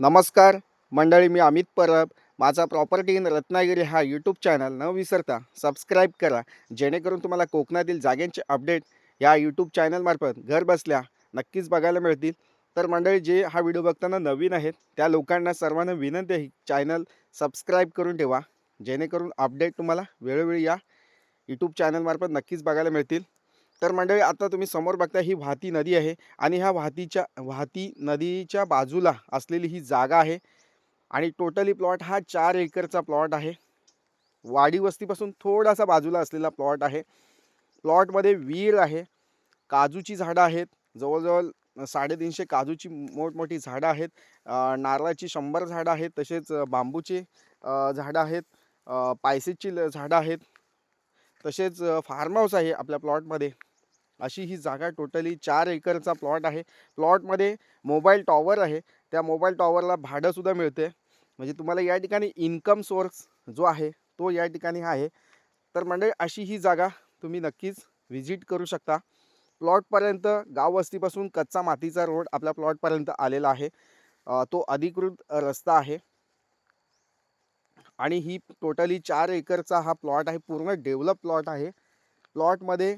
नमस्कार मंडळी मी अमित परब. माझा प्रॉपर्टी इन रत्नागिरी हा यूट्यूब चॅनल न विसरता सबस्क्राईब करा जेणेकरून तुम्हाला कोकणातील जागेंचे अपडेट या यूट्यूब चॅनलमार्फत घर बसल्या नक्कीच बघायला मिळतील. तर मंडळी जे हा व्हिडिओ बघताना नवीन आहेत त्या लोकांना सर्वांना विनंती आहे चॅनल सबस्क्राईब करून ठेवा. जेणेकरून अपडेट तुम्हाला वेळोवेळी या यूट्यूब चॅनलमार्फत नक्कीच बघायला मिळतील. तर मंडळी आता तुम्ही समोर बघता ही वाहती नदी आहे आणि ह्या वाहतीच्या वाहती नदीच्या बाजूला असलेली ही जागा आहे आणि टोटली प्लॉट हा चार एकरचा प्लॉट आहे. वाडी वस्तीपासून थोडासा बाजूला असलेला प्लॉट आहे. प्लॉटमध्ये विहीर आहे काजूची झाडं आहेत जवळजवळ साडेतीनशे काजूची मोठमोठी झाडं आहेत नारळाची शंभर झाडं आहेत तसेच बांबूची झाडं आहेत पायसेची ल- झाडं आहेत तसेच फार्म हाऊस आहे आपल्या प्लॉटमध्ये. अशी ही जागा टोटली चार एकरचा प्लॉट आहे. प्लॉटमध्ये मोबाईल टॉवर आहे. त्या मोबाईल टॉवरला भाडंसुद्धा मिळते. म्हणजे तुम्हाला या ठिकाणी इन्कम सोर्स जो आहे तो या ठिकाणी आहे. तर म्हणजे अशी ही जागा तुम्ही नक्कीच व्हिजिट करू शकता. प्लॉटपर्यंत गाव वस्तीपासून कच्चा मातीचा रोड आपल्या प्लॉटपर्यंत आलेला आहे. तो अधिकृत रस्ता आहे. आणि ही टोटली चार एकरचा हा प्लॉट आहे. पूर्ण डेव्हलप प्लॉट आहे. प्लॉटमध्ये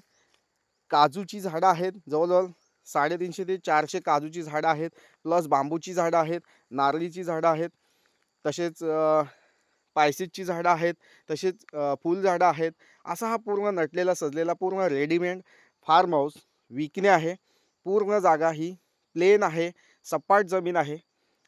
काजूची झाडं आहेत जवळजवळ साडेतीनशे ते चारशे काजूची झाडं आहेत प्लस बांबूची झाडं आहेत नारळीची झाडं आहेत तसेच पायसेसची झाडं आहेत तसेच फुलझाडं आहेत. असा हा पूर्ण नटलेला सजलेला पूर्ण रेडीमेड फार्म हाऊस विकणे आहे. पूर्ण जागा ही प्लेन आहे सपाट जमीन आहे.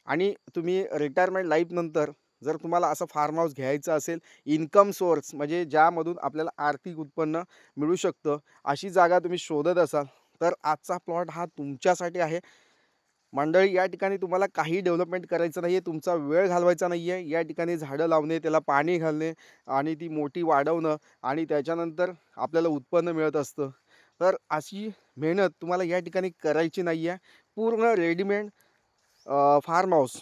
आणि तुम्ही रिटायरमेंट लाईफनंतर जर तुम्हाला असं फार्म हाऊस घ्यायचं असेल इन्कम सोर्स म्हणजे ज्यामधून आपल्याला आर्थिक उत्पन्न मिळू शकतं अशी जागा तुम्ही शोधत असाल तर आजचा प्लॉट हा तुमच्यासाठी आहे. मंडळी या ठिकाणी तुम्हाला काही डेव्हलपमेंट करायचं नाही आहे तुमचा वेळ घालवायचा नाही आहे या ठिकाणी झाडं लावणे त्याला पाणी घालणे आणि ती मोठी वाढवणं आणि त्याच्यानंतर आपल्याला उत्पन्न मिळत असतं. तर अशी मेहनत तुम्हाला या ठिकाणी करायची नाही आहे पूर्ण रेडीमेड फार्म हाऊस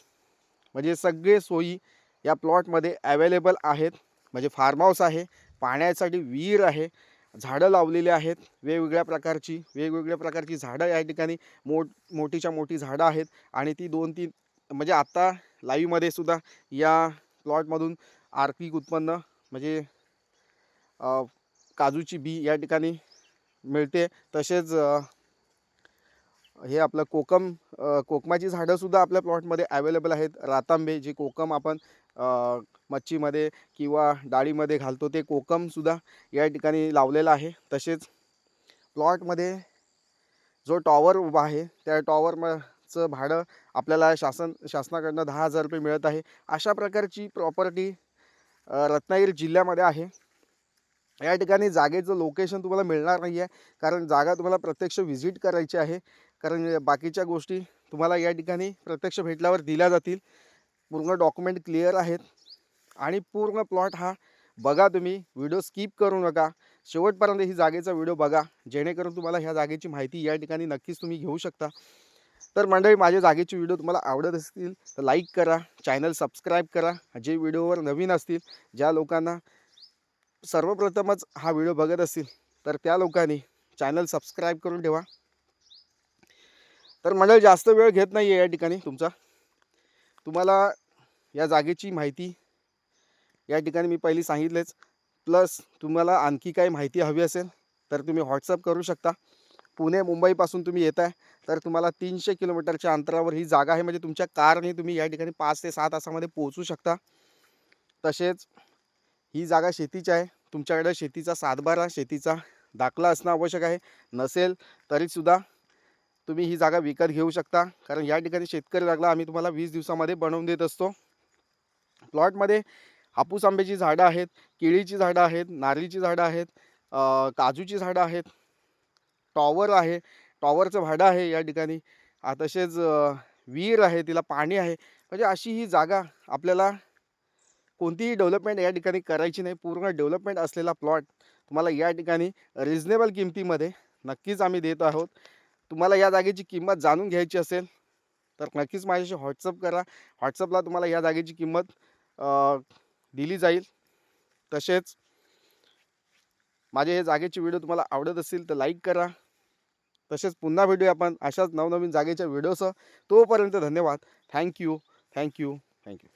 म्हणजे सगळे सोयी या प्लॉटमध्ये ॲवेलेबल आहेत. म्हणजे फार्म हाऊस आहे. पाण्यासाठी विहीर आहे. झाडं लावलेली आहेत. वेगवेगळ्या प्रकारची वेगवेगळ्या प्रकारची झाडं या ठिकाणी मोठ मोठीच्या मोठी झाडं आहेत. आणि ती दोन तीन म्हणजे आत्ता लाईव्हमध्ये सुद्धा या प्लॉटमधून आर्थिक उत्पन्न म्हणजे काजूची बी या ठिकाणी मिळते. तसेच हे आपलं कोकम कोकमाची झाडंसुद्धा आपल्या प्लॉटमध्ये अवेलेबल आहेत. रातांबे जे कोकम आपण मच्छीमध्ये किंवा डाळीमध्ये घालतो. ते कोकमसुद्धा या ठिकाणी लावलेलं आहे. तसेच प्लॉटमध्ये जो टॉवर उभा आहे त्या टॉवरचं भाडं आपल्याला शासन शासनाकडनं दहा हजार रुपये मिळत आहे. अशा प्रकारची प्रॉपर्टी रत्नागिरी जिल्ह्यामध्ये आहे. या ठिकाणी जागेचं लोकेशन तुम्हाला मिळणार नाही आहे. कारण जागा तुम्हाला प्रत्यक्ष व्हिजिट करायची आहे. कारण बाकीच्या गोष्टी तुम्हाला या ठिकाणी प्रत्यक्ष भेटल्यावर दिल्या जातील. पूर्ण डॉक्युमेंट क्लिअर आहेत. आणि पूर्ण प्लॉट हा बघा तुम्ही. व्हिडिओ स्किप करू नका. शेवटपर्यंत ही जागेचा व्हिडिओ बघा. जेणेकरून तुम्हाला ह्या जागेची माहिती या ठिकाणी नक्कीच तुम्ही घेऊ शकता. तर मंडळी माझ्या जागेचे व्हिडिओ तुम्हाला आवडत असतील तर लाईक करा. चॅनल सबस्क्राईब करा. जे व्हिडिओवर नवीन असतील ज्या लोकांना सर्वप्रथमच हा व्हिडिओ बघत असतील तर त्या लोकांनी चॅनल सबस्क्राईब करून ठेवा. तर मंडळी जास्त वेळ घेत नाही आहे या ठिकाणी तुमचा. तुम्हाला या जागेची माहिती या ठिकाणी मी पहिली सांगितलेच. प्लस तुम्हाला आणखी काही माहिती हवी असेल तर तुम्ही व्हॉट्सअप करू शकता. पुणे मुंबईपासून तुम्ही येत आहे तर तुम्हाला तीनशे किलोमीटरच्या अंतरावर ही जागा आहे. म्हणजे तुमच्या कारने तुम्ही या ठिकाणी पाच ते सहा तासामध्ये पोहोचू शकता. तसेच ही जागा शेतीची आहे. तुमच्याकडे शेतीचा सातबारा शेतीचा दाखला असणं आवश्यक आहे. नसेल तरीसुद्धा तुम्ही ही जागा विकत घेऊ शकता. कारण या ठिकाणी शेतकरी लागला आम्ही तुम्हाला वीस दिवसामध्ये बनवून देत असतो. प्लॉटमध्ये हापूस आंब्याची झाडं आहेत केळीची झाडं आहेत नारळीची झाडं आहेत काजूची झाडं आहेत. टॉवर आहे टॉवरचं भाडं आहे या ठिकाणी. तसेच विहीर आहे तिला पाणी आहे. म्हणजे अशी ही जागा आपल्याला कोणतीही डेव्हलपमेंट या ठिकाणी करायची नाही. पूर्ण डेव्हलपमेंट असलेला प्लॉट तुम्हाला या ठिकाणी रिजनेबल किमतीमध्ये नक्कीच आम्ही देत आहोत. तुम्हाला या जागेची किंमत जाणून घ्यायची असेल तर नक्कीच माझ्याशी व्हॉट्सअप करा. व्हॉट्सअपला तुम्हाला या जागेची किंमत दिली जाईल. तसेच माझे हे जागेचे व्हिडिओ तुम्हाला आवडत असतील तर लाईक करा. तसेच पुन्हा भेटूया आपण अशाच नवनवीन जागेच्या व्हिडिओसह. तोपर्यंत धन्यवाद. Thank you thank you thank you